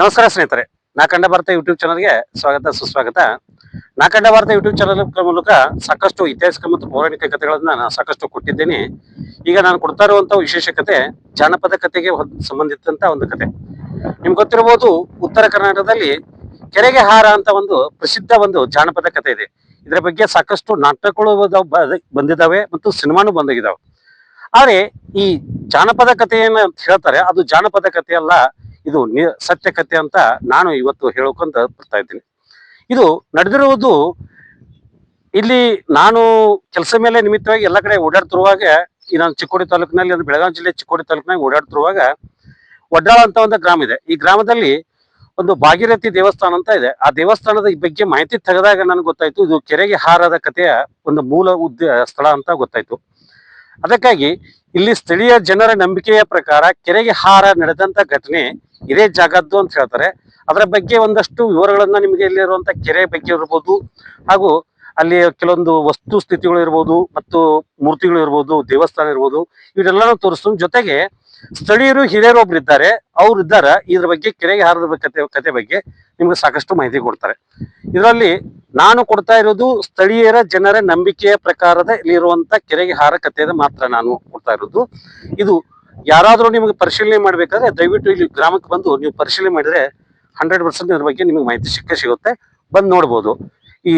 ನಮಸ್ಕಾರ ಸ್ನೇಹಿತರೆ. ನಾ ಕಂಡ ಭಾರತ ಯೂಟ್ಯೂಬ್ ಚಾನಲ್ಗೆ ಸ್ವಾಗತ, ಸುಸ್ವಾಗತ. ನಾ ಕಂಡ ಭಾರತ ಯೂಟ್ಯೂಬ್ ಚಾನಲ್ ಮೂಲಕ ಸಾಕಷ್ಟು ಐತಿಹಾಸಿಕ ಮತ್ತು ಪೌರಾಣಿಕ ಕಥೆಗಳನ್ನ ನಾನು ಸಾಕಷ್ಟು ಕೊಟ್ಟಿದ್ದೇನೆ. ಈಗ ನಾನು ಕೊಡ್ತಾ ಇರುವಂತಹ ವಿಶೇಷ ಕತೆ ಜಾನಪದ ಕಥೆಗೆ ಸಂಬಂಧಿಸಿದಂತ ಒಂದು ಕತೆ. ನಿಮ್ಗೆ ಗೊತ್ತಿರಬಹುದು, ಉತ್ತರ ಕರ್ನಾಟಕದಲ್ಲಿ ಕೆರೆಗೆ ಹಾರ ಅಂತ ಒಂದು ಪ್ರಸಿದ್ಧ ಒಂದು ಜಾನಪದ ಕತೆ ಇದೆ. ಇದರ ಬಗ್ಗೆ ಸಾಕಷ್ಟು ನಾಟಕಗಳು ಬದ- ಬಂದಿದ್ದಾವೆ ಮತ್ತು ಸಿನಿಮಾನು ಬಂದಾಗಿದ್ದಾವೆ ಆದ್ರೆ ಈ ಜಾನಪದ ಕಥೆಯನ್ನ ಹೇಳ್ತಾರೆ, ಅದು ಜಾನಪದ ಕಥೆ ಅಲ್ಲ ಇದು ಸತ್ಯ ಕಥೆ ಅಂತ ನಾನು ಇವತ್ತು ಹೇಳೋಕಂತ ಬರ್ತಾ ಇದ್ದೀನಿ. ಇದು ನಡೆದಿರುವುದು ಇಲ್ಲಿ ನಾನು ಕೆಲಸ ಮೇಲೆ ನಿಮಿತ್ತವಾಗಿ ಎಲ್ಲ ಕಡೆ ಓಡಾಡ್ತಿರುವಾಗ ಈ ನಾನು ಚಿಕ್ಕೋಡಿ ತಾಲೂಕಿನಲ್ಲಿ ಅಂದ್ರೆ ಬೆಳಗಾವಿ ಜಿಲ್ಲೆ ಚಿಕ್ಕೋಡಿ ತಾಲೂಕಿನಾಗ ಓಡಾಡ್ತಿರುವಾಗ ಒಡ್ಡಾಳ ಅಂತ ಒಂದು ಗ್ರಾಮ ಇದೆ. ಈ ಗ್ರಾಮದಲ್ಲಿ ಒಂದು ಭಾಗೀರಥಿ ದೇವಸ್ಥಾನ ಅಂತ ಇದೆ. ಆ ದೇವಸ್ಥಾನದ ಬಗ್ಗೆ ಮಾಹಿತಿ ತೆಗೆದಾಗ ನನಗೆ ಗೊತ್ತಾಯ್ತು, ಇದು ಕೆರೆಗೆ ಹಾರದ ಕಥೆಯ ಒಂದು ಮೂಲ ಉದ್ದ ಸ್ಥಳ ಅಂತ ಗೊತ್ತಾಯ್ತು. ಅದಕ್ಕಾಗಿ ಇಲ್ಲಿ ಸ್ಥಳೀಯ ಜನರ ನಂಬಿಕೆಯ ಪ್ರಕಾರ ಕೆರೆಗೆ ಹಾರ ನಡೆದಂತ ಘಟನೆ ಇದೇ ಜಾಗದ್ದು ಅಂತ ಹೇಳ್ತಾರೆ. ಅದರ ಬಗ್ಗೆ ಒಂದಷ್ಟು ವಿವರಗಳನ್ನ ನಿಮಗೆ ಇಲ್ಲಿರುವಂತ ಕೆರೆ ಬಗ್ಗೆ ಇರ್ಬೋದು, ಹಾಗೂ ಅಲ್ಲಿ ಕೆಲವೊಂದು ವಸ್ತು ಸ್ಥಿತಿಗಳು ಇರ್ಬೋದು, ಮತ್ತು ಮೂರ್ತಿಗಳು ಇರ್ಬೋದು, ದೇವಸ್ಥಾನ ಇರ್ಬೋದು, ಇವರೆಲ್ಲಾನು ತೋರಿಸ್ತು. ಜೊತೆಗೆ ಸ್ಥಳೀಯರು ಹಿರಿಯರು ಒಬ್ರು ಇದ್ದಾರೆ ಅವ್ರು ಇದ್ದಾರ ಇದ್ರ ಬಗ್ಗೆ ಕೆರೆಗೆ ಹಾರದ ಕತೆ ಕತೆ ಬಗ್ಗೆ ನಿಮ್ಗೆ ಸಾಕಷ್ಟು ಮಾಹಿತಿ ಕೊಡ್ತಾರೆ. ಇದರಲ್ಲಿ ನಾನು ಕೊಡ್ತಾ ಇರೋದು ಸ್ಥಳೀಯರ ಜನರ ನಂಬಿಕೆಯ ಪ್ರಕಾರದ ಇಲ್ಲಿರುವಂತ ಕೆರೆಗೆ ಹಾರ ಕಥೆಯನ್ನು ಮಾತ್ರ ನಾನು ಕೊಡ್ತಾ ಇರೋದು. ಇದು ಯಾರಾದರೂ ನಿಮಗೆ ಪರಿಶೀಲನೆ ಮಾಡ್ಬೇಕಾದ್ರೆ ದಯವಿಟ್ಟು ಇಲ್ಲಿ ಗ್ರಾಮಕ್ಕೆ ಬಂದು ನೀವು ಪರಿಶೀಲನೆ ಮಾಡಿದ್ರೆ ಹಂಡ್ರೆಡ್ ಪರ್ಸೆಂಟ್ ಇದ್ರ ಬಗ್ಗೆ ನಿಮಗೆ ಮಾಹಿತಿ ಸಿಕ್ಕ ಸಿಗುತ್ತೆ. ಬಂದು ನೋಡ್ಬೋದು. ಈ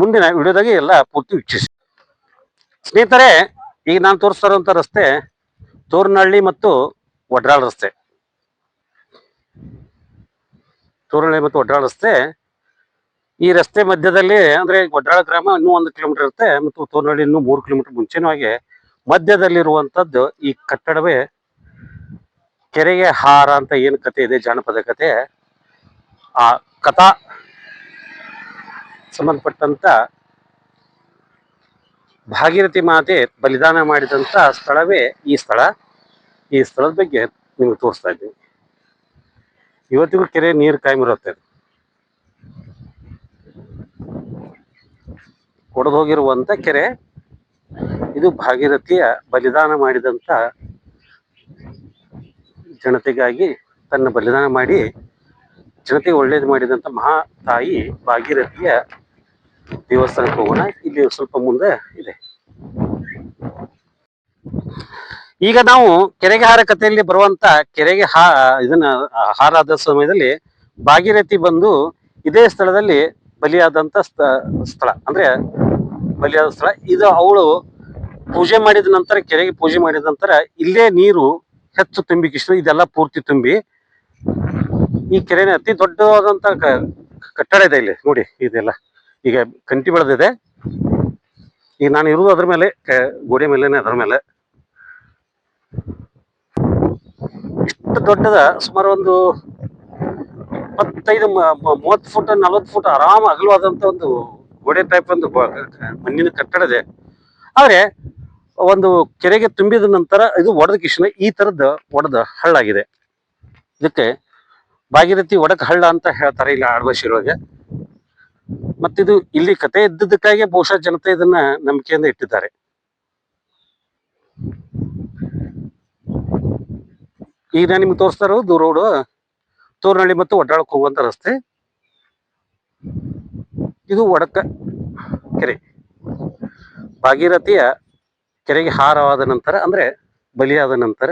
ಮುಂದಿನ ವಿಡಿಯೋದಾಗೆ ಎಲ್ಲ ಪೂರ್ತಿ ವೀಕ್ಷಿಸಿ. ಸ್ನೇಹಿತರೆ, ಈಗ ನಾನು ತೋರಿಸ್ತಾ ಇರುವಂತ ರಸ್ತೆ ತೋರ್ನಹಳ್ಳಿ ಮತ್ತು ವಡ್ರಾಳ್ ರಸ್ತೆ. ತೋರನಹಳ್ಳಿ ಮತ್ತು ವಡ್ರಾಳ್ ರಸ್ತೆ. ಈ ರಸ್ತೆ ಮಧ್ಯದಲ್ಲಿ ಅಂದ್ರೆ ವಡ್ರಾಳ ಗ್ರಾಮ ಇನ್ನೂ ಒಂದು ಕಿಲೋಮೀಟರ್ ಇರುತ್ತೆ ಮತ್ತು ತೋರ್ನಹಳ್ಳಿ ಇನ್ನೂ ಮೂರು ಕಿಲೋಮೀಟರ್ ಮುಂಚೆನವಾಗಿ ಮಧ್ಯದಲ್ಲಿರುವಂತದ್ದು ಈ ಕಟ್ಟಡವೇ ಕೆರೆಗೆ ಹಾರ ಅಂತ ಏನು ಕತೆ ಇದೆ, ಜಾನಪದ ಕತೆ. ಆ ಕಥಾ ಸಂಬಂಧಪಟ್ಟಂತ ಭಾಗೀರಥಿ ಮಾತೆ ಬಲಿದಾನ ಮಾಡಿದಂತ ಸ್ಥಳವೇ ಈ ಸ್ಥಳ. ಈ ಸ್ಥಳದ ಬಗ್ಗೆ ನಿಮ್ಗೆ ತೋರಿಸ್ತಾ ಇದ್ದೀನಿ. ಇವತ್ತಿಗೂ ಕೆರೆ, ನೀರು ಕಾಯ್ಮಿರುತ್ತೆ ಒಡೆದು ಹೋಗಿರುವಂತ ಕೆರೆ, ಇದು ಭಾಗೀರಥಿಯ ಬಲಿದಾನ ಮಾಡಿದಂತ ಜನತೆಗಾಗಿ ತನ್ನ ಬಲಿದಾನ ಮಾಡಿ, ಜನತೆಗೆ ಒಳ್ಳೇದು ಮಾಡಿದಂತ ಮಹಾ ತಾಯಿ ಭಾಗೀರಥಿಯ ದೇವಸ್ಥಾನಕ್ಕೆ ಹೋಗೋಣ? ಇಲ್ಲಿ ಸ್ವಲ್ಪ ಮುಂದೆ ಇದೆ. ಈಗ ನಾವು ಕೆರೆಗೆ ಹಾರ ಕಥೆಯಲ್ಲಿ ಬರುವಂತ ಕೆರೆಗೆ ಹಾ, ಇದನ್ನ ಹಾರಾದ ಸಮಯದಲ್ಲಿ ಭಾಗೀರಥಿ ಬಂದು ಇದೇ ಸ್ಥಳದಲ್ಲಿ ಬಲಿಯಾದಂತ ಸ್ಥ- ಸ್ಥಳ. ಅಂದ್ರೆ ಬಲಿಯಾದ ಸ್ಥಳ. ಇದು ಅವಳು ಪೂಜೆ ಮಾಡಿದ ನಂತರ, ಕೆರೆಗೆ ಪೂಜೆ ಮಾಡಿದ ನಂತರ ಇಲ್ಲೇ ನೀರು ಹೆಚ್ಚು ತುಂಬಿ ಕಿಶು ಇದೆಲ್ಲ ಪೂರ್ತಿ ತುಂಬಿ ಈ ಕೆರೆನ ಅತಿ ದೊಡ್ಡದಾದಂತ ಕಟ್ಟಡ ಇದೆ ಇಲ್ಲಿ. ನೋಡಿ, ಇದೆಲ್ಲ. ಈಗ ಕಂಟಿ ಬೆಳೆದಿದೆ. ಈಗ ನಾನು ಇರೋದು ಅದ್ರ ಮೇಲೆ ಗೋಡೆ ಮೇಲೇನೆ ಅದ್ರ ಮೇಲೆ. ಇಷ್ಟು ದೊಡ್ಡದ, ಸುಮಾರು ಒಂದು ಇಪ್ಪತ್ತೈದು ಮೂವತ್ತು ಫುಟ್, ನಲವತ್ತು ಫುಟ್ ಆರಾಮ ಅಗಲವಾದಂತ ಒಂದು ಗೋಡೆ ಟೈಪ್ ಒಂದು ಮಣ್ಣಿನ ಕಟ್ಟಡ ಇದೆ. ಆದ್ರೆ, ಒಂದು ಕೆರೆಗೆ ತುಂಬಿದ ನಂತರ ಇದು ಒಡೆದ ಕಿಶನ, ಈ ತರದ ಒಡೆದ ಹಳ್ಳಾಗಿದೆ. ಇದಕ್ಕೆ ಭಾಗೀರಥಿ ಒಡಕ ಹಳ್ಳ ಅಂತ ಹೇಳ್ತಾರೆ, ಇಲ್ಲಿ ಆಳ್ವಾಸಿಯೊಳಗೆ ಮತ್ತಿದು ಇಲ್ಲಿ ಕತೆ ಇದ್ದದಕ್ಕಾಗಿ ಬಹುಶಃ ಜನತೆ ಇದನ್ನ ನಂಬಿಕೆಯಿಂದ ಇಟ್ಟಿದ್ದಾರೆ. ಈಗ ನಾನು ನಿಮ್ಗೆ ಇರೋದು ರೋಡ್ ತೋರ್ನಹಳ್ಳಿ ಮತ್ತು ಒಡ್ಡಾಳಕ್ಕೆ ಹೋಗುವಂತ ರಸ್ತೆ. ಇದು ಒಡಕ ಕೆರೆ. ಭಾಗೀರಥಿಯ ಕೆರೆಗೆ ಹಾರವಾದ ನಂತರ, ಅಂದ್ರೆ ಬಲಿಯಾದ ನಂತರ,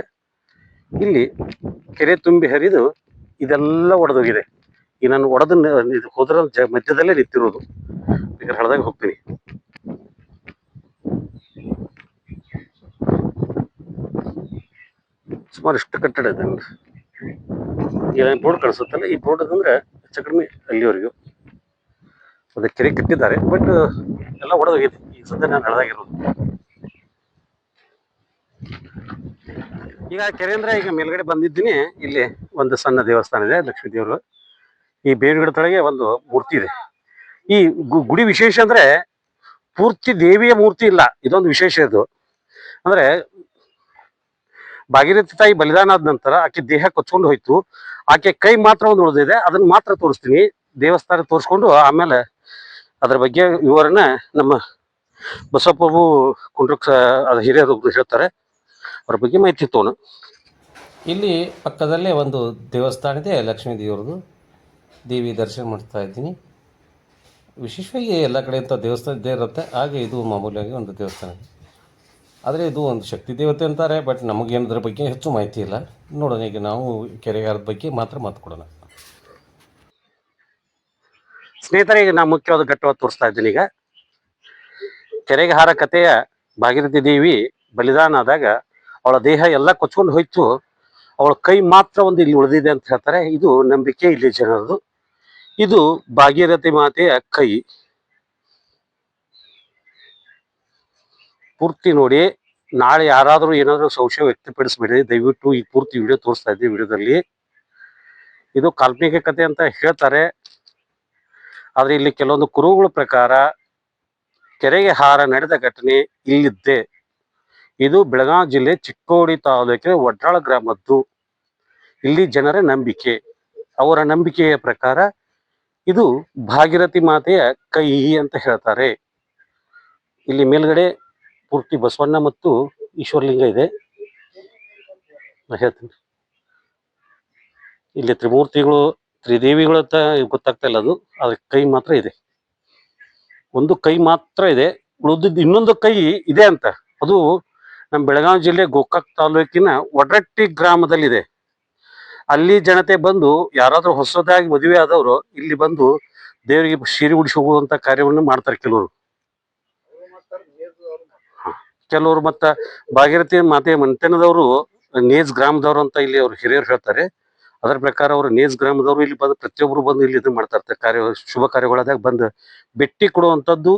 ಇಲ್ಲಿ ಕೆರೆ ತುಂಬಿ ಹರಿದು ಇದೆಲ್ಲ ಒಡೆದೋಗಿದೆ. ಈ ನಾನು ಒಡೆದು ಹೋದ್ರ ಮಧ್ಯದಲ್ಲೇ ನಿಂತಿರೋದು. ಈಗ ಹಳದಾಗ ಹೋಗ್ತೀನಿ. ಸುಮಾರು ಇಷ್ಟು ಕಟ್ಟಡ ಇದೆ. ಈಗ ಬೋರ್ಡ್ ಕಾಣಿಸುತ್ತಲ್ಲ, ಈ ಬೋರ್ಡ್ ಅಂದ್ರೆ ಹೆಚ್ಚು ಕಡಿಮೆ ಅಲ್ಲಿವರೆಗೂ. ಅದಕ್ಕೆ ಕೆರೆ ಕಟ್ಟಿದ್ದಾರೆ, ಬಟ್ ಎಲ್ಲ ಒಡೆದೋಗಿದೆ. ಈ ಸದ್ಯ ನಾನು ಹಳದಾಗಿರೋದು. ಈಗ ಕೆರೆ ಅಂದ್ರೆ ಈಗ ಮೇಲ್ಗಡೆ ಬಂದಿದ್ದೀನಿ. ಇಲ್ಲಿ ಒಂದು ಸಣ್ಣ ದೇವಸ್ಥಾನ ಇದೆ, ಲಕ್ಷ್ಮೀ ದೇವರು. ಈ ಬೇವಿನ ಗಿಡ ತಳಗೆ ಒಂದು ಮೂರ್ತಿ ಇದೆ. ಈ ಗುಡಿ ವಿಶೇಷ ಅಂದ್ರೆ ಪೂರ್ತಿ ದೇವಿಯ ಮೂರ್ತಿ ಇಲ್ಲ. ಇದೊಂದು ವಿಶೇಷ ಇದು. ಅಂದ್ರೆ ಭಾಗೀರಥಿ ತಾಯಿ ಬಲಿದಾನ ಆದ ನಂತರ ಆಕೆ ದೇಹ ಕೊಚ್ಕೊಂಡು ಹೋಯ್ತು. ಆಕೆ ಕೈ ಮಾತ್ರ ಒಂದು ಉಳಿದಿದೆ. ಅದನ್ನ ಮಾತ್ರ ತೋರಿಸ್ತೀನಿ. ದೇವಸ್ಥಾನ ತೋರಿಸ್ಕೊಂಡು ಆಮೇಲೆ ಅದ್ರ ಬಗ್ಗೆ ವಿವರನ ನಮ್ಮ ಬಸವಪ್ರಭು ಕುಂಡ್ರಕ್ ಹಿರಿಯರು ಹೇಳ್ತಾರೆ. ಅವ್ರ ಬಗ್ಗೆ ಮಾಹಿತಿ ತೋಣ ಇಲ್ಲಿ ಪಕ್ಕದಲ್ಲೇ ಒಂದು ದೇವಸ್ಥಾನ ಇದೆ ಲಕ್ಷ್ಮೀ ದೇವ್ರದ್ದು. ದೇವಿ ದರ್ಶನ ಮಾಡ್ತಾ ಇದ್ದೀನಿ. ವಿಶೇಷವಾಗಿ ಎಲ್ಲ ಕಡೆ ಅಂತ ದೇವಸ್ಥಾನ ಇದ್ದೇ ಇರುತ್ತೆ. ಹಾಗೆ ಇದು ಮಾಮೂಲಿಯಾಗಿ ಒಂದು ದೇವಸ್ಥಾನ. ಆದರೆ ಇದು ಒಂದು ಶಕ್ತಿ ದೇವತೆ ಅಂತಾರೆ ಬಟ್ ನಮಗೇನು ಅದ್ರ ಬಗ್ಗೆ ಹೆಚ್ಚು ಮಾಹಿತಿ ಇಲ್ಲ. ನೋಡೋಣ, ಈಗ ನಾವು ಕೆರೆಗಾರದ ಬಗ್ಗೆ ಮಾತ್ರ ಮಾತು ಕೊಡೋಣ. ಸ್ನೇಹಿತರೆ, ಈಗ ನಾನು ಮುಖ್ಯವಾದ ಘಟ್ಟವಾಗಿ ತೋರಿಸ್ತಾ ಇದ್ದೀನಿ ಈಗ. ಕೆರೆಗಾರ ಕಥೆಯ ಭಾಗೀರಥಿ ದೇವಿ ಬಲಿದಾನ ಆದಾಗ ಅವಳ ದೇಹ ಎಲ್ಲ ಕೊಚ್ಕೊಂಡು ಹೋಯ್ತು. ಅವಳ ಕೈ ಮಾತ್ರ ಒಂದು ಇಲ್ಲಿ ಉಳಿದಿದೆ ಅಂತ ಹೇಳ್ತಾರೆ. ಇದು ನಂಬಿಕೆ ಇಲ್ಲಿ ಜನರದು ಇದು ಭಾಗೀರಥಿ ಮಾತೆಯ ಕೈ. ಪೂರ್ತಿ ನೋಡಿ, ನಾಳೆ ಯಾರಾದರೂ ಏನಾದರೂ ಸಂಶಯ ವ್ಯಕ್ತಪಡಿಸಬೇಡಿ, ದಯವಿಟ್ಟು ಈ ಪೂರ್ತಿ ವಿಡಿಯೋ ತೋರಿಸ್ತಾ ಇದ್ದೀವಿ ವಿಡಿಯೋದಲ್ಲಿ. ಇದು ಕಾಲ್ಪನಿಕ ಕತೆ ಅಂತ ಹೇಳ್ತಾರೆ. ಆದ್ರೆ ಇಲ್ಲಿ ಕೆಲವೊಂದು ಕುರುಗಳ ಪ್ರಕಾರ, ಕೆರೆಗೆ ಹಾರ ನಡೆದ ಘಟನೆ ಇಲ್ಲಿದ್ದೆ. ಇದು ಬೆಳಗಾವಿ ಜಿಲ್ಲೆ ಚಿಕ್ಕೋಡಿ ತಾಲೂಕಿನ ವಡ್ರಾಳ ಗ್ರಾಮದ್ದು. ಇಲ್ಲಿ ಜನರ ನಂಬಿಕೆ. ಅವರ ನಂಬಿಕೆಯ ಪ್ರಕಾರ ಇದು ಭಾಗಿರಥಿ ಮಾತೆಯ ಕೈ ಅಂತ ಹೇಳ್ತಾರೆ. ಇಲ್ಲಿ ಮೇಲ್ಗಡೆ ಪೂರ್ತಿ ಬಸವಣ್ಣ ಮತ್ತು ಈಶ್ವರಲಿಂಗ ಇದೆ. ಹೇಳ್ತೀನಿ. ಇಲ್ಲಿ ತ್ರಿಮೂರ್ತಿಗಳು, ತ್ರಿದೇವಿಗಳು ಅಂತ ಗೊತ್ತಾಗ್ತಾ ಇಲ್ಲ ಅದು ಅದ್ರ ಕೈ ಮಾತ್ರ ಇದೆ. ಒಂದು ಕೈ ಮಾತ್ರ ಇದೆ. ಉಳಿದಿದ್ದು ಇನ್ನೊಂದು ಕೈ ಇದೆ ಅಂತ. ಅದು ನಮ್ಮ ಬೆಳಗಾವಿ ಜಿಲ್ಲೆ ಗೋಕಾಕ್ ತಾಲೂಕಿನ ಒಡ್ರಟ್ಟಿ ಗ್ರಾಮದಲ್ಲಿದೆ. ಅಲ್ಲಿ ಜನತೆ ಬಂದು ಯಾರಾದ್ರೂ ಹೊಸದಾಗಿ ಮದುವೆ ಆದವರು ಇಲ್ಲಿ ಬಂದು ದೇವರಿಗೆ ಸೀರೆ ಉಡಿಸಿ ಹೋಗುವಂತ ಕಾರ್ಯವನ್ನು ಮಾಡ್ತಾರೆ ಕೆಲವರು. ಕೆಲವರು ಮತ್ತ ಭಾಗೀರಥಿ ಮಾತೆ ಮಂತೆನದವರು ನೇಜ್ ಗ್ರಾಮದವರು ಅಂತ ಇಲ್ಲಿ ಅವರು ಹಿರಿಯರು ಹೇಳ್ತಾರೆ. ಅದರ ಪ್ರಕಾರ ಅವರು ನೇಜ್ ಗ್ರಾಮದವರು ಇಲ್ಲಿ ಬಂದು ಪ್ರತಿಯೊಬ್ಬರು ಬಂದು ಇಲ್ಲಿ ಇದು ಮಾಡ್ತಾ ಇರ್ತಾರೆ. ಕಾರ್ಯ, ಶುಭ ಕಾರ್ಯಗಳಾದಾಗ ಬಂದು ಬೆಟ್ಟಿ ಕೊಡುವಂಥದ್ದು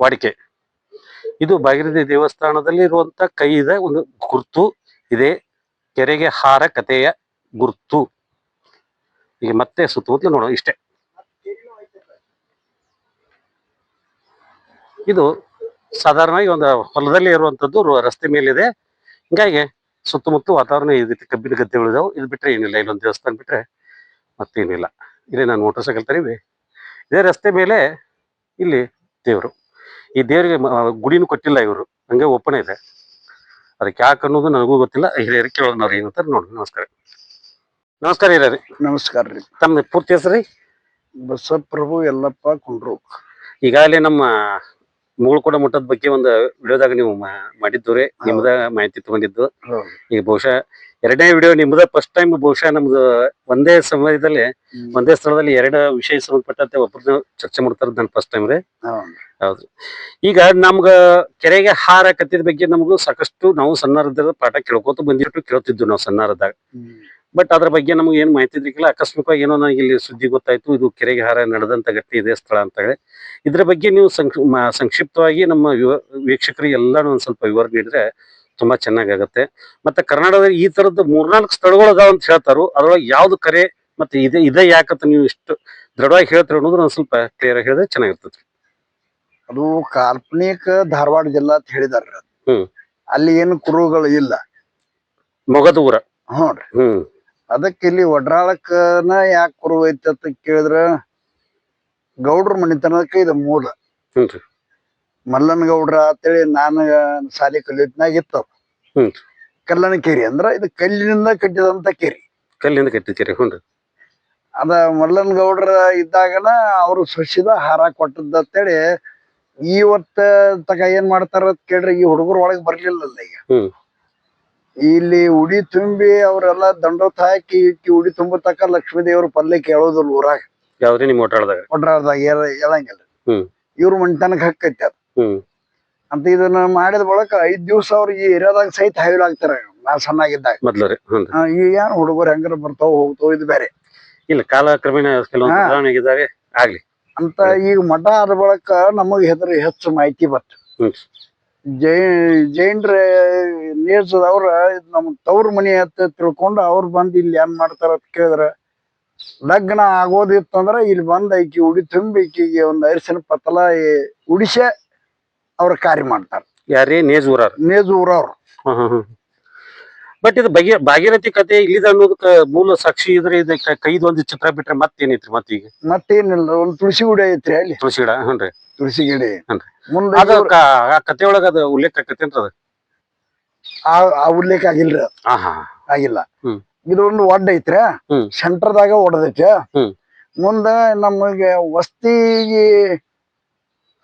ವಾಡಿಕೆ. ಇದು ಭಾಗೀರಥಿ ದೇವಸ್ಥಾನದಲ್ಲಿ ಇರುವಂತ ಕೈದ ಒಂದು ಗುರ್ತು. ಇದೆ ಕೆರೆಗೆ ಹಾರ ಕಥೆಯ ಗುರ್ತು. ಈಗ ಮತ್ತೆ ಸುತ್ತಮುತ್ತಲು ನೋಡೋ, ಇಷ್ಟೇ. ಇದು ಸಾಧಾರಣವಾಗಿ ಒಂದು ಹೊಲದಲ್ಲಿ ಇರುವಂತದ್ದು ರಸ್ತೆ ಮೇಲಿದೆ. ಹಿಂಗಾಗಿ ಸುತ್ತಮುತ್ತ ವಾತಾವರಣ ಈ ರೀತಿ ಕಬ್ಬಿನ ಗದ್ದೆಗಳಿದಾವೆ ಇದು ಬಿಟ್ರೆ ಏನಿಲ್ಲ. ಇಲ್ಲೊಂದು ದೇವಸ್ಥಾನ ಬಿಟ್ರೆ ಮತ್ತೇನಿಲ್ಲ. ಇಲ್ಲಿ ನಾನು ಮೋಟರ್ ಸೈಕಲ್ ತರೀವಿ. ಇದೇ ರಸ್ತೆ ಮೇಲೆ ಇಲ್ಲಿ ದೇವರು. ಈ ದೇವರಿಗೆ ಗುಡಿನೂ ಕೊಟ್ಟಿಲ್ಲ ಇವರು. ಹಂಗೆ ಓಪನ್ ಇದೆ. ಅದಕ್ಕೆ ಯಾಕೆ ಅನ್ನೋದು ನನಗೂ ಗೊತ್ತಿಲ್ಲ. ಹಿರಿಯರಿಗೆ ಕೇಳೋದು ಅವ್ರು ಏನಂತಾರೆ ನೋಡಿ. ನಮಸ್ಕಾರ. ನಮಸ್ಕಾರ ರೀ ನಮಸ್ಕಾರ ರೀ. ತಮ್ಮ ಪೂರ್ತಿ ಹೆಸರಿ ಬಸವಪ್ರಭು ಎಲ್ಲಪ್ಪ ಕುಂಡ್ರು ಈಗಾಗಲೇ ನಮ್ಮ ಮೂಳ್ಕೊಡ ಮಠದ ಬಗ್ಗೆ ಒಂದು ವಿಡಿಯೋದಾಗ ನೀವು ಮಾಡಿದ್ದು ರೀ ನಿಮ್ದ ಮಾಹಿತಿ ತಗೊಂಡಿದ್ದು. ಈಗ ಬಹುಶಃ ಎರಡನೇ ವಿಡಿಯೋ ನಿಮ್ದ ಫಸ್ಟ್ ಟೈಮ್ ಬಹುಶಃ ನಮ್ದು ಒಂದೇ ಸಮಯದಲ್ಲಿ ಒಂದೇ ಸ್ಥಳದಲ್ಲಿ ಎರಡು ವಿಷಯ ಸಂಬಂಧಪಟ್ಟಂತೆ ಒಬ್ಬರು ಚರ್ಚೆ ಮಾಡ್ತಾರ ನಾನು ಫಸ್ಟ್ ಟೈಮ್ ರೀ. ಹೌದು. ಈಗ ನಮ್ಗ ಕೆರೆಗೆ ಹಾರ ಕತ್ತಿದ ಬಗ್ಗೆ ನಮಗೂ ಸಾಕಷ್ಟು ನಾವು ಸಣ್ಣ ಪಾಠ ಕೇಳ್ಕೊತ ಬಂದಿಟ್ಟು ಕೇಳ್ತಿದ್ವು ನಾವು ಸಣ್ಣರದಾಗ. ಬಟ್ ಅದ್ರ ಬಗ್ಗೆ ನಮ್ಗೆ ಏನು ಮಾಹಿತಿ ಇದ್ರಿಕಿಲ್ಲ ಆಕಸ್ಮಿಕವಾಗಿ ಏನೋ ನನಗೆ ಇಲ್ಲಿ ಸುದ್ದಿ ಗೊತ್ತಾಯ್ತು. ಇದು ಕೆರೆಗೆ ಹಾರ ನಡೆದಂತ ಗಟ್ಟಿ ಇದೆ ಸ್ಥಳ ಅಂತ ಹೇಳಿ. ಇದ್ರ ಬಗ್ಗೆ ನೀವು ಸಂಕ್ಷಿಪ್ತವಾಗಿ ನಮ್ಮ ವೀಕ್ಷಕರಿಗೆ ಎಲ್ಲಾನು ಒಂದ್ ಸ್ವಲ್ಪ ವಿವರ ನೀಡಿದ್ರೆ ತುಂಬಾ ಚೆನ್ನಾಗಾಗತ್ತೆ. ಮತ್ತೆ ಕರ್ನಾಟಕದಲ್ಲಿ ಈ ತರದ್ದು ಮೂರ್ನಾಲ್ಕು ಸ್ಥಳಗಳು ಅದಾವ ಅಂತ ಹೇಳ್ತಾರು. ಅದ್ರೊಳಗೆ ಯಾವ್ದು ಕರೆ ಮತ್ತೆ ಇದೇ ಇದೇ ಯಾಕತ್ತ ನೀವು ಇಷ್ಟು ದೃಢವಾಗಿ ಹೇಳ್ತೀರಿ ಅನ್ನೋದು ಒಂದ್ ಸ್ವಲ್ಪ ಕ್ಲಿಯರ್ ಆಗಿ ಹೇಳಿದ್ರೆ ಚೆನ್ನಾಗಿರ್ತದೆ ಅದು ಕಾಲ್ಪನಿಕ ಧಾರವಾಡ ಜಿಲ್ಲಾ ಅಂತ ಹೇಳಿದಾರ ಹ್ಮ್. ಅಲ್ಲಿ ಏನು ಕುರುಗಳು ಇಲ್ಲ. ಮೊಗದೂರ ಹ್ಮ್. ಅದಕ್ಕೆ ಇಲ್ಲಿ ಒಡ್ರಾಳಕ್ಕನ ಯಾಕೆ ಕುರು ಐತಿ ಅಂತ ಕೇಳಿದ್ರ ಗೌಡ್ರ ಮನಿತನಕ್ಕೆ ಇದು ಮೂಲ. ಹ್ಞೂನ್ರಿ ಮಲ್ಲನ್ ಗೌಡ್ರ ಅಂತೇಳಿ ನಾನು ಶಾಲಿ ಕಲಿಯೋತ್ನಾಗ ಇತ್ತು. ಕಲ್ಲನ ಕೆರಿ ಅಂದ್ರ ಇದು ಕಲ್ಲಿನಿಂದ ಕಟ್ಟಿದಂತ ಕೆರಿ. ಕಲ್ಲಿಂದ ಕಟ್ಟಿದ್ದೀರಿ ಹ್ಞೂ ಅದ ಮಲ್ಲನ್ ಗೌಡ್ರ ಇದ್ದಾಗನ ಅವರು ಸಸಿದ ಹಾರ ಕೊಟ್ಟದ್ದ ಅಂತೇಳಿ ಇವತ್ತ ತಕ ಏನ್ ಮಾಡ್ತಾರ ಅಂತ ಕೇಳ್ರಿ ಈ ಹುಡುಗರು ಒಳಗ್ ಬರ್ಲಿಲ್ಲಲ್ಲ ಈಗ. ಇಲ್ಲಿ ಉಡಿ ತುಂಬಿ ಅವ್ರೆಲ್ಲ ದಂಡೋತ್ ಹಾಕಿ ಇಕ್ಕಿ ಉಡಿ ತುಂಬತಕ್ಕ ಲಕ್ಷ್ಮೀ ದೇವ್ರ ಪಲ್ಲೆ ಕೇಳೋದಿಲ್ಲ ಊರಾಗ ಯಾವ್ದ್ರಿ ನಿಮ್ ಒಡ್ರಾರ್ದಾಗ ಹೇಳಂಗಿಲ್ಲ ಹ್ಮ್. ಇವ್ರ ಮಂಟನಕ್ ಹಕ್ಕೈತಿ ಅದ್. ಹ್ಮ್. ಅಂತ ಇದನ್ನ ಮಾಡಿದ ಬಳಕ ಐದ್ ದಿವ್ಸ ಅವ್ರ ಈ ಏರಿಯಾದಾಗ ಸಹಿತ ಹೈಲಾಗ್ತಾರ ನಾ ಸಣ್ಣಾಗಿದ್ದಾಗ. ಮೊದ್ಲು ರೀ ಹ್ಞೂನ್ರಿ ಆ, ಈಗ ಏನ್ ಹುಡುಗರು ಹೆಂಗಾರ ಬರ್ತಾವ ಹೋಗ್ತಾವ ಇದು ಬೇರೆ. ಇಲ್ಲ ಕಾಲ ಕ್ರಮೇಣ ಕೆಲವೊಂದು ಹಾ. ಬದಲಾವಣೆ ಆಗಿದ್ದಾವೆ ಆಗ್ಲಿ. ಅಂತ ಈಗ ಮಠ ಆದ ಬಳಕ ನಮಗ್ ಹೆದರಿ ಹೆಚ್ಚು ಮಾಹಿತಿ ಬರ್ತದೆ ಹ್ಮ್. ಜೈ ಜೈನ್ರ ನೇರ್ಸದವ್ರ ನಮ್ಮ ತವ್ರ ಮನಿ ಅಂತ ತಿಳ್ಕೊಂಡು ಅವ್ರು ಬಂದ್ ಇಲ್ಲಿ ಏನ್ ಮಾಡ್ತಾರ ಅಂತ ಕೇಳಿದ್ರ ಲಗ್ನ ಆಗೋದಿತ್ತಂದ್ರ ಇಲ್ಲಿ ಬಂದ್ ಐಕಿ ಉಡಿ ತುಂಬಿ ಈಕಿಗೆ ಒಂದ್ ಅರಿಸಿನ ಪತಲ ಉಡಿಸೆ ಅವ್ರ ಕಾರ್ಯ ಮಾಡ್ತಾರ. ಯಾರೇ ನೇಜ್ ಊರಾರ ನೇಜ್ ಊರವ್ರು. ಬಟ್ ಇದು ಬಗೆ ಭಾಗೀರಥಿ ಕತೆ ಇಲ್ಲಿದ ಅನ್ನೋದಕ್ಕ ಮೂಲ ಸಾಕ್ಷಿ ಇದ್ರೆ ಇದಕ್ಕೆ ಕೈದೊಂದು ಚಿತ್ರ ಬಿಟ್ರೆ ಮತ್ತೇನೈತ್ರಿ ಮತ್ತೀಗ? ಮತ್ತೇನಿಲ್ಲ ಒಂದ್ ತುಳಸಿ ಗುಡಿ ಐತ್ರಿ ಅಲ್ಲಿ. ತುಳಸಿ ಗಿಡ ಹ್ಞೂನ್ರಿ ತುಳಸಿ ಗಿಡಿ. ಮುಂದೆ ಅದ ಕ- ಒಳಗ ಅದು ಉಲ್ಲೇಖ ಆಕತೇನ್ರಿ ಅದು ಆ ಆ ಉಲ್ಲೇಖ ಆಗಿಲ್ರಿ. ಹಾ ಆಗಿಲ್ಲ ಹ್ಮ್. ಇದೊಂದು ಒಡ್ಡ ಐತ್ರಿ ಹ್ಮ್. ಸೆಂಟರ್ದಾಗ ಒಡದೈತಿ ಹ್ಮ್. ಮುಂದ ನಮಗೆ ವಸ್ತಿಗೆ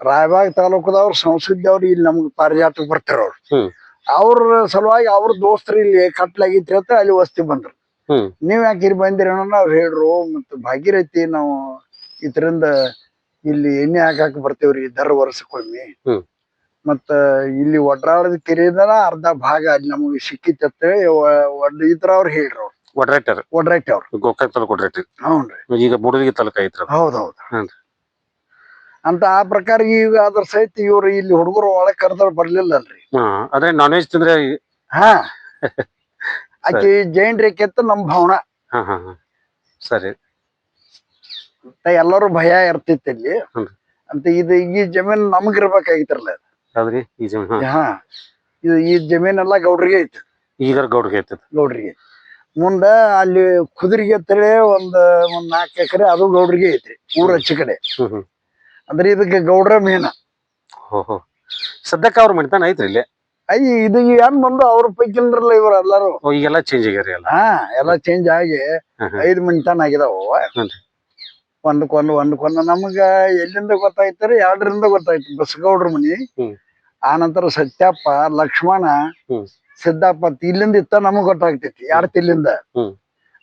ರಾಯಬಾಗ್ ತಾಲೂಕದವ್ರು ಸಂಸದವ್ರು ಇಲ್ಲಿ ನಮ್ಗೆ ಪಾರಿಜಾತಕ್ಕೆ ಬರ್ತಾರ ಅವ್ರು ಹ್ಮ್. ಅವ್ರ ಸಲುವಾಗಿ ಅವ್ರ ದೋಸ್ತರು ಇಲ್ಲಿ ಕಟ್ಲಾಗಿತ್ತು ಅಂತ ಅಲ್ಲಿ ವಸ್ತಿ ಬಂದ್ರು ಹ್ಮ್ ನೀವ್ ಯಾಕೆ ಇಲ್ಲಿ ಬಂದಿರಿ ಅನ್ನೋ ಅವ್ರು ಹೇಳ್ರು ಮತ್ತ ಭಾಗೀರಥಿ ನಾವು ಇದರಿಂದ ಇಲ್ಲಿ ಎಣ್ಣೆ ಹಾಕಾಕ ಬರ್ತೇವ್ರಿ ದರ ವರ್ಷಕ್ಕೊಮ್ಮೆ. ಹ್ಮ್. ಮತ್ತ ಇಲ್ಲಿ ಒಡ್ರಾಳದ ಕೆರೆದನ ಅರ್ಧ ಭಾಗ ಅಲ್ಲಿ ನಮಗೆ ಸಿಕ್ಕಿತ್ತ ಒಡ್ ಇದ್ರ ಅವ್ರು ಹೇಳ್ರಿ ಅವ್ರು. ಒಡ್ರೇಟರ್ ಒಡ್ರೈತಿ ಅವ್ರು. ಗೋಕಾಕ್ ತಾಲೂಕು ಒಡ್ರೇಟರ್ ಹ್ಞೂನ್ರಿ ಈಗ ಮೂಡಲಗಿ ತಾಲೂಕು ಐತ್ರ ಹೌದೌದು. ಹ್ಞೂ. ಅಂತ ಆ ಪ್ರಕಾರ ಈಗ ಅದ್ರ ಸಹಿತ ಇವ್ರು ಇಲ್ಲಿ ಹುಡುಗರು ಒಳಗ್ ಕರೆದ್ರ ಬರ್ಲಿಲ್ಲಲ್ರಿ. ಹಾ ಅದೇ ನಾನ್ ವೆಜ್ ತಿಂದ್ರೆ ಹಾ. ಆಕಿ ಜೈನ್ ರೇಖೆ ನಮ್ ಭಾವನ. ಹಾ ಹಾ ಹಾ. ಸರಿ. ಅಂತ ಎಲ್ಲರೂ ಭಯ ಇರ್ತಿತ್ತು ಇಲ್ಲಿ. ಅಂತ ಇದು ಈ ಜಮೀನ್ ನಮ್ಗಿರ್ಬೇಕಾಗಿತ್ರಲ್ಲ ಹೌದ್ರಿ? ಈ ಜಮೀನ್ ಹಾ. ಹಾ. ಇದು ಈ ಜಮೀನೆಲ್ಲ ಗೌಡ್ರಿಗೆ ಐತಿ. ಈಗ ಗೌಡ್ರಿಗೆ ಐತದ ಗೌಡ್ರಿಗೆ. ಮುಂದ ಅಲ್ಲಿ ಕುದುರೆಗೆ ತಳಿ ಒಂದ್ ಒಂದ್ ನಾಲ್ಕು ಎಕರೆ ಅದು ಗೌಡ್ರಿಗೆ ಐತ್ರಿ ಊರ ಹಚ್ಚ ಕಡೆ. ಹ್ಮ್ ಹ್ಮ್. ಅಂದ್ರೆ ಇದಕ್ಕೆ ಗೌಡ್ರ ಮೇನ. ಹೋ ಹೋ ಸದ್ಯಕ್ಕೆ ಅವ್ರ ಮಣಿತಾನ ಐತ್ರಿ ಇಲ್ಲಿ? ಅಯ್ಯ ಇದು ಏನ್ ಬಂದು ಅವ್ರ ಪೈಕಿಲ್ರಲ್ಲ ಇವ್ರ ಎಲ್ಲಾರು ಓ ಈಗೆಲ್ಲ ಚೇಂಜ್ ಆಗ್ಯಾರ ಎಲ್ಲ ಹಾ ಎಲ್ಲಾ ಚೇಂಜ್ ಆಗಿ ಹ್ಮ್ ಹ್ಮ್. ಐದ್ ಮಿನಿಟನ್ ಆಗಿದಾವ. ಒಂದಕ್ಕೊಂದು ಒಂದಕ್ಕೊಂದು ನಮಗ ಎಲ್ಲಿಂದ ಗೊತ್ತಾಯ್ತಾರೆ? ಎರಡರಿಂದ ಗೊತ್ತಾಯ್ತು ಬಸಗೌಡ್ರ ಮನಿ. ಆ ನಂತರ ಸತ್ಯಪ್ಪ ಲಕ್ಷ್ಮಣ ಸಿದ್ದಪ್ಪ ಇಲ್ಲಿಂದ ಇತ್ತ ನಮಗ್ ಗೊತ್ತಾಗ್ತೈತಿ ಯಾರ ತಿಲ್ಲಿಂದ.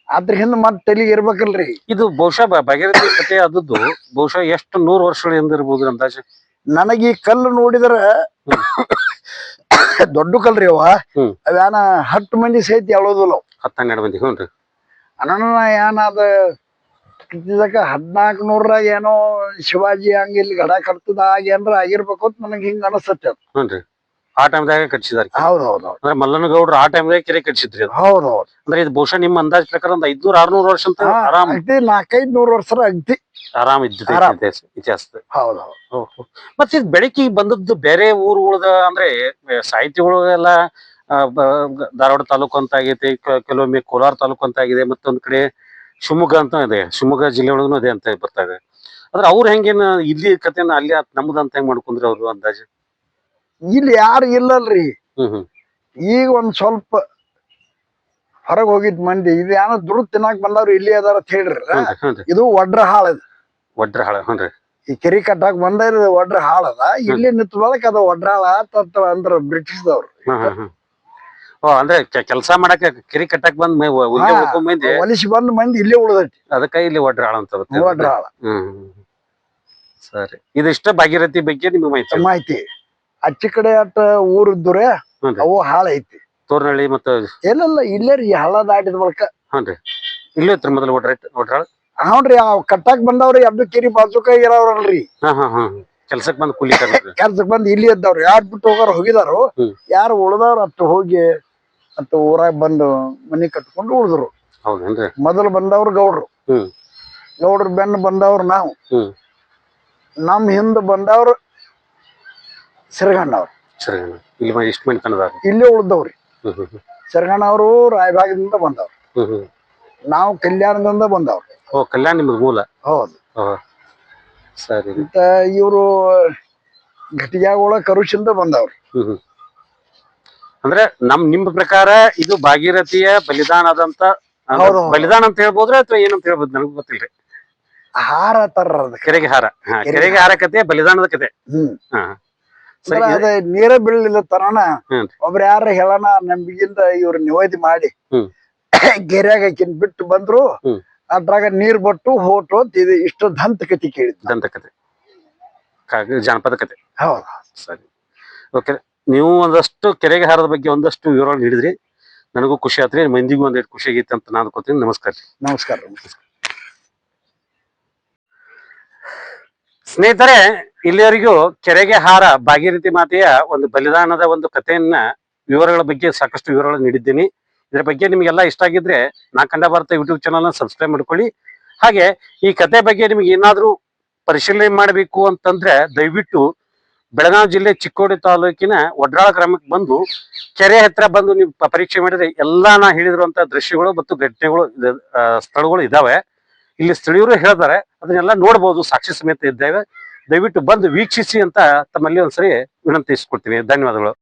ಅದ್ರ ಹಿಂದ ಮತ್ ತಲೆಗೆ ಇರ್ಬೇಕಲ್ರಿ. ಇದು ಬಹುಶಃ ಭಗೀರಥಿ ಕತೆ ಕಥೆ ಆದದ್ದು ಬಹುಶಃ ಎಷ್ಟು ನೂರು ವರ್ಷಗಳ ಹಿಂದ ಇರ್ಬೋದು ಅಂತ ನನಗೆ ಈ ಕಲ್ಲು ನೋಡಿದ್ರ ದೊಡ್ಡ ಕಲ್ರಿ ಅವ. ಹ್ಮ್. ಅವ್ಯಾನ ಹತ್ತು ಮಂದಿ ಸಹಿತ ಹೇಳೋದಿಲ್ಲ. ಹತ್ತು ಹನ್ನೆರಡು ಮಂದಿ ಹ್ಞೂ ರೀ ಅನ್ನ ಏನ್ ಕಿತ್ತಿದಕ್ಕ ಹದ್ನಾಲ್ಕು ನೂರಾಗ ಏನೋ ಶಿವಾಜಿ ಹಂಗ ಇಲ್ಲಿ ಗಡ ಕಟ್ತದ ಆಗೇನ್ರ ಆಗಿರ್ಬೇಕು ಅಂತ ನನಗೆ ಹಿಂಗ ಅನಸ್ತೈತಿ ಅದು. ಹ್ಞೂ ಆ ಟೈಮ್ದಾಗ ಕಟ್ಸಿದಾರೆ ಹೌದೌದು ಹೌದ್ ಹೌದ್ ಅಂದ್ರೆ ಮಲ್ಲನಗೌಡ್ರು ಆ ಟೈಮ್ದಾಗ ಕೆರೆ ಕಟ್ಸಿದ್ರಿ ಅದು. ಹೌದ್ ಹೌದ್ ಅಂದ್ರೆ ಇದು ಬಹುಶಃ ನಿಮ್ಮ ಅಂದಾಜ್ ಪ್ರಕಾರ ಒಂದ್ ಐದ್ನೂರ ಆರ್ನೂರು ವರ್ಷ ಅಂತ ಆರಾಮ ಆರಾಮ್. ಅಗ್ದಿ ನಾಲ್ಕೈದ್ ನೂರ್ ವರ್ಷ ಅಗ್ದಿ ಆರಾಮ್ ಇದ್ದಿದೆ ಆರಾಮ್. ಇತಿಹಾಸದ. ಹೌದ್ ಹೌದ್ ಮತ್ತೆ ಇದು ಬೆಳಕಿಗೆ ಬಂದದ್ದು ಬೇರೆ ಊರುಗಳದ ಅಂದ್ರೆ ಸಾಹಿತಿಗಳು ಎಲ್ಲ ಆ, ಬ- ಗ- ಧಾರವಾಡ ತಾಲೂಕು ಅಂತ ಆಗೈತಿ ಕೆಲವೊಮ್ಮೆ ಕೋಲಾರ ತಾಲೂಕು ಅಂತ ಆಗಿದೆ ಮತ್ತೊಂದ್ ಕಡೆ ಶಿವಮೊಗ್ಗ ಅಂತ ಇದೆ. ಶಿವಮೊಗ್ಗ ಜಿಲ್ಲೆ ಒಳಗೂ ಅದೇ ಅಂತ ಬರ್ತಾರೆ ಇದೆ. ಆದ್ರೆ ಅವ್ರು ಹೆಂಗೇನ ಇಲ್ಲಿ ಕಥೆನ ಅಲ್ಲಿ ನಮ್ದಂತ ನಮ್ದು ಅಂತ ಹೆಂಗ್ ಮಾಡ್ಕೊಂಡ್ರಿ ಅವ್ರು ಅಂದಾಜ? ಇಲ್ಲಿ ಯಾರು ಇಲ್ಲಲ್ರಿ. ಈಗ ಒಂದ್ ಸ್ವಲ್ಪ ಹೊರಗ್ ಹೋಗಿದ್ ಮಂದಿ ಇದು ಏನೋ ದುಡ್ಡು ತಿನ್ನಾಕ್ ಬಂದವ್ರು ಇಲ್ಲಿ ಅದಾರ ಅಂತ ಹೇಳ್ರಿ. ಇದು ಒಡ್ರ ಹಾಳ ಇದು. ಒಡ್ರ ಹಾಳ ಹ್ಮ್ ಈ ಕೆರಿ ಕಟ್ಟಾಕ್ ಬಂದ ಒಡ್ರ ಹಾಳ ಅದ. ಇಲ್ಲಿ ನಿಂತ ಬಳಕ ಅದ ಒಡ್ರ ಹಾಳ ಅಂತ ಅಂದ್ರ ಹ್ಮ್. ಓ ಅಂದ್ರೆ ಕೆಲಸ ಮಾಡಕ್ಕೆ ಕಿರಿ ಕಟ್ಟಕ್ ಬಂದ್ ಮೇ-. ಉಳ್ಕೊಂಡ್ ಮಂದಿ ಒಲಿಸಿ ಬಂದ್ ಮಂದಿ ಇಲ್ಲೇ ಉಳಿದೈತಿ ಅದಕ್ಕ ಇಲ್ಲಿ ಒಡ್ರಾಳ ಅಂತ ಬರ್ತದೆ. ಒಡ್ರ ಹ್ಮ್. ಸರಿ ಇದಿಷ್ಟ ಭಾಗೀರಥಿ ಬಗ್ಗೆ ನಿಮ್ಗೆ ಮಾಹಿತಿ ಮಾಹಿತಿ ಅಚ್ಚ ಕಡೆ ಅಟ್ಟ ಊರಿದ್ದುರೆ. ಅವು ಹಾಳ ಐತಿ ತೋರ್ನಳ್ಳಿ ಮತ್ತ ಎಲ್ಲೆಲ್ಲ ಇಲ್ಲೇ ರೀ ಹಳ್ಳ ದಾಟಿದ ಬಳಕ ಹನ್ರಿ ಇಲ್ಲೇ ಐತ್ರಿ ಮೊದಲು ಒಡ್ರ ಒಡ್ರಾಳ ಹೌನ್ರಿ ಅವ್ ಕಟ್ಟಾಕ್ ಬಂದವ್ರಿ ಅಬ್ದು ಕಿರಿ ಬಾಜುಕ ಇರೋರಲ್ರಿ ಹಾ ಹಾ ಹಾ ಕೆಲ್ಸಕ್ ಬಂದ್ ಕೂಲಿ. ಕೆಲ್ಸಕ್ ಬಂದ್ ಇಲ್ಲಿ ಇದ್ದವ್ರು ಯಾರ್ ಬಿಟ್ಟು ಹೋಗಾರ ಹೋಗಿದಾರು. ಯಾರು ಉಳ್ದವ್ರ ಅಷ್ಟು ಹೋಗಿ ಅಷ್ಟು ಊರಾಗ ಬಂದು ಮನಿ ಕಟ್ಕೊಂಡು ಉಳಿದ್ರು. ಹೌದೇನ್ರಿ? ಮೊದಲು ಬಂದವ್ರು ಗೌಡ್ರು. ಹ್ಮ್. ಗೌಡ್ರ ಬೆನ್ನ ಬಂದವ್ರು ನಾವು. ಹ್ಮ್. ನಮ್ ಹಿಂದ ಬಂದವ್ರು ಸಿರಗಣ್ಣವ್ರು. ಸರಿ ಇಲ್ಲಿ ಮ- ಇಷ್ಟ್ ಮಂದಿ ಇಲ್ಲೇ ಉಳ್ದವ್ರಿ. ಹ್ಮ್ ಹ್ಮ್ ಹ್ಮ್. ಸಿರಗಣ್ಣವ್ರು ರಾಯಭಾಗದಿಂದ ಬಂದವ್ರು. ಹ್ಮ್ ಹ್ಮ್. ನಾವು ಕಲ್ಯಾಣದಿಂದ ಬಂದವ್ರು. ಓ ಕಲ್ಯಾಣ ನಿಮ್ದು ಮೂಲ? ಹೌದು. ಓ ಸರಿ. ಇವರು ಗಟಿಗ್ಯಾಗ ಘಟಿಯಾಗೋಳ ಕರುಷಿಂದ ಬಂದವ್ರು. ಹ್ಮ್ ಹ್ಮ್. ಅಂದ್ರೆ ನಮ್ ನಿಮ್ ಪ್ರಕಾರ ಇದು ಭಾಗೀರಥಿಯ ಬಲಿದಾನ ಆದಂತ. ಬಲಿದಾನ ಅಂತ ಹೇಳ್ಬೋದ್ರೆ ಅಥವಾ ಏನಂತ ಹೇಳ್ಬೋದು ನನಗೂ ಗೊತ್ತಿಲ್ರಿ? ಹಾರ ತರ ಕೆರೆಗೆ ಹಾರ. ಕೆರೆಗೆ ಹಾರ. ಕತೆ ಬಲಿದಾನದ ಕತೆ. ನೀರ ಬೀಳಲಿಲ್ಲ ತರಾನ ಒಬ್ರು ಯಾರ ಹೇಳೋಣ ನಂಬಿಗಿಂದ ಇವ್ರ ನಿವೇದಿ ಮಾಡಿ. ಗೆರೆಯಾಗ ಹಾಕಿನ್ ಬಿಟ್ಟು ಬಂದ್ರು. ಅದ್ರಾಗ ನೀರ್ ಬಟ್ಟು ಹೋಟು ಅಂತ ಇದು ಇಷ್ಟು ದಂತ ಕತೆ ಕೇಳಿದ್ ದಂತ ಕತೆ. ಜಾನಪದ ಕತೆ. ಹೌದು. ಸರಿ. ಓಕೆ ನೀವು ಒಂದಷ್ಟು ಕೆರೆಗೆ ಹಾರದ ಬಗ್ಗೆ ಒಂದಷ್ಟು ವಿವರ ನೀಡಿದ್ರಿ ನನಗೂ ಖುಷಿ ಆತ್ರಿ ಮಂದಿಗೂ ಒಂದೆರಡು ಖುಷಿ ಆಗೈತೆ ಅಂತ ನಾನು ಅನ್ಕೋತೀನಿ. ನಮಸ್ಕಾರ ರೀ. ನಮಸ್ಕಾರ. ಸ್ನೇಹಿತರೆ ಇಲ್ಲಿಯವರೆಗೂ ಕೆರೆಗೆ ಹಾರ ಭಾಗೀರಥಿ ಮಾತೆಯ ಒಂದು ಬಲಿದಾನದ ಒಂದು ಕಥೆಯನ್ನ ವಿವರಗಳ ಬಗ್ಗೆ ಸಾಕಷ್ಟು ವಿವರಗಳನ್ನು ನೀಡಿದ್ದೀನಿ. ಇದ್ರ ಬಗ್ಗೆ ನಿಮಗೆಲ್ಲ ಇಷ್ಟ ಆಗಿದ್ರೆ ನಾ ಕಂಡ ಭಾರತ ಯೂಟ್ಯೂಬ್ನ ಸಬ್ಸ್ಕ್ರೈಬ್ ಮಾಡ್ಕೊಳ್ಳಿ. ಹಾಗೆ ಈ ಕತೆ ಬಗ್ಗೆ ನಿಮಗೆ ಏನಾದ್ರೂ ಪರಿಶೀಲನೆ ಮಾಡಬೇಕು ಅಂತಂದ್ರೆ ದಯವಿಟ್ಟು ಬೆಳಗಾವಿ ಜಿಲ್ಲೆ ಚಿಕ್ಕೋಡಿ ತಾಲೂಕಿನ ಒಡ್ರಾಳ ಗ್ರಾಮಕ್ಕೆ ಬಂದು ಕೆರೆ ಹತ್ರ ಬಂದು ನೀವು ಪರೀಕ್ಷೆ ಮಾಡಿದ್ರೆ ಎಲ್ಲಾ ನಾ ದೃಶ್ಯಗಳು ಮತ್ತು ಘಟನೆಗಳು ಸ್ಥಳಗಳು ಇದಾವೆ. ಇಲ್ಲಿ ಸ್ಥಳೀಯರು ಹೇಳ್ತಾರೆ, ಅದನ್ನೆಲ್ಲ ನೋಡಬಹುದು ಸಾಕ್ಷಿ ಸಮೇತ ಇದ್ದೇವೆ. ದಯವಿಟ್ಟು ಬಂದು ವೀಕ್ಷಿಸಿ ಅಂತ ತಮ್ಮಲ್ಲಿ ಒಂದ್ಸರಿ ವಿನಂತಿಸ್ಕೊಡ್ತೀನಿ. ಧನ್ಯವಾದಗಳು.